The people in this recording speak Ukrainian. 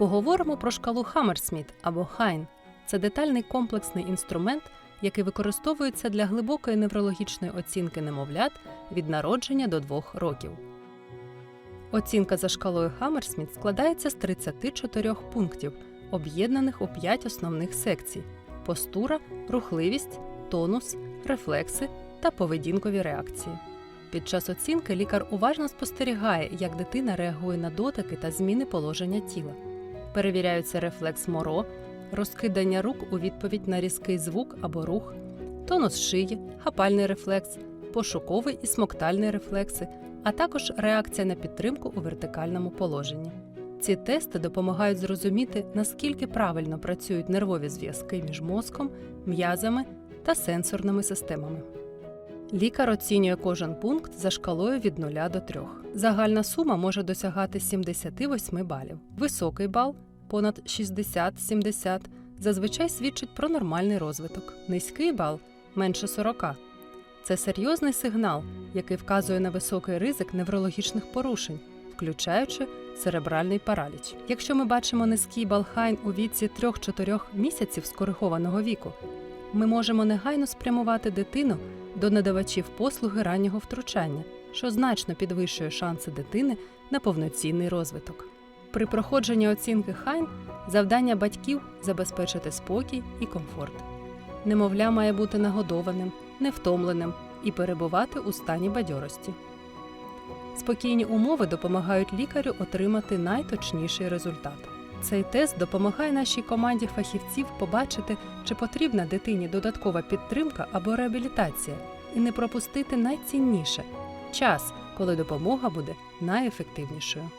Поговоримо про шкалу Хаммерсміт або Хайн. Це детальний комплексний інструмент, який використовується для глибокої неврологічної оцінки немовлят від народження до 2 років. Оцінка за шкалою Хаммерсміт складається з 34 пунктів, об'єднаних у 5 основних секцій: постура, рухливість, тонус, рефлекси та поведінкові реакції. Під час оцінки лікар уважно спостерігає, як дитина реагує на дотики та зміни положення тіла. Перевіряються рефлекс моро, розкидання рук у відповідь на різкий звук або рух, тонус шиї, хапальний рефлекс, пошуковий і смоктальний рефлекси, а також реакція на підтримку у вертикальному положенні. Ці тести допомагають зрозуміти, наскільки правильно працюють нервові зв'язки між мозком, м'язами та сенсорними системами. Лікар оцінює кожен пункт за шкалою від 0 до 3. Загальна сума може досягати 78 балів. Високий бал понад 60-70 зазвичай свідчить про нормальний розвиток. Низький бал менше 40. Це серйозний сигнал, який вказує на високий ризик неврологічних порушень, включаючи церебральний параліч. Якщо ми бачимо низький бал Хайн у віці 3-4 місяців скоригованого віку, ми можемо негайно спрямувати дитину до надавачів послуги раннього втручання, що значно підвищує шанси дитини на повноцінний розвиток. При проходженні оцінки Хайн завдання батьків забезпечити спокій і комфорт. Немовля має бути нагодованим, невтомленим і перебувати у стані бадьорості. Спокійні умови допомагають лікарю отримати найточніший результат. Цей тест допомагає нашій команді фахівців побачити, чи потрібна дитині додаткова підтримка або реабілітація, і не пропустити найцінніше час, коли допомога буде найефективнішою.